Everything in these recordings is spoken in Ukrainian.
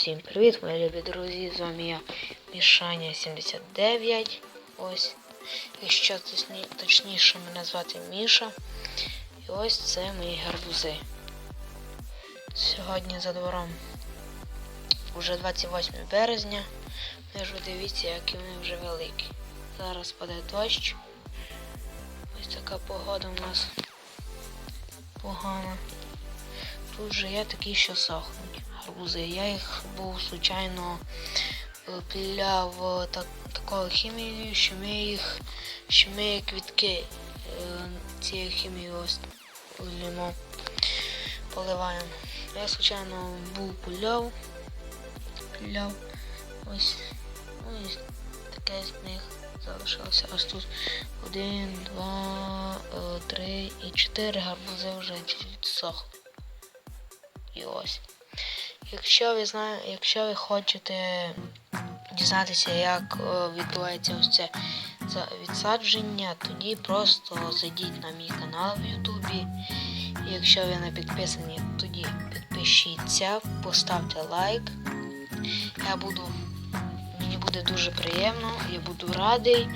Усім привіт, мої любі друзі! З вами я Мішаня 79. Ось. Якщо точні- точніше мене звати Міша. І ось це мої гарбузи. Сьогодні за двором вже 28 березня. Ви ж дивіться, які вони вже великі. Зараз паде дощ. Ось така погода у нас погана. Тут же є такі, що сохнуть гарбузи. Я їх був случайно е, піляв е, так, такою хімією, що ми їх, що ми квітки е, цією хімією ось лімо поливаємо. Я случайно був піляв, піляв ось, ось таке з них залишилося. Ось тут один, два, три і чотири гарбузи вже чуть-чуть. І ось. Якщо ви знаєте, якщо ви хочете дізнатися, як е, відбувається ось це відсадження, тоді просто зайдіть на мій канал в Ютубі. Якщо ви не підписані, тоді підпишіться, поставте лайк. Я буду. Мені буде дуже приємно, я буду радий.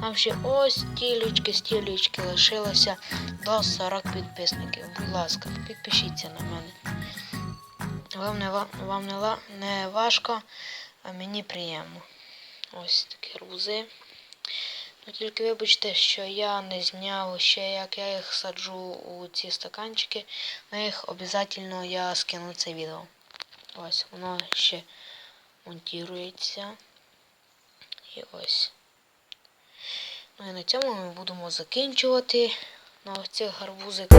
Нам ще ось стілечки, стілечки лишилося до 40 підписників. Будь ласка, підпишіться на мене. Вам не, вам не, не важко, а мені приємно. Ось такі арбузи. Ну тільки вибачте, що я не зняв ще, як я їх саджу у ці стаканчики. На їх обов'язково я скину це відео. Ось, воно ще монтується. І ось. Ну і на цьому ми будемо закінчувати на ось цих гарбузиках.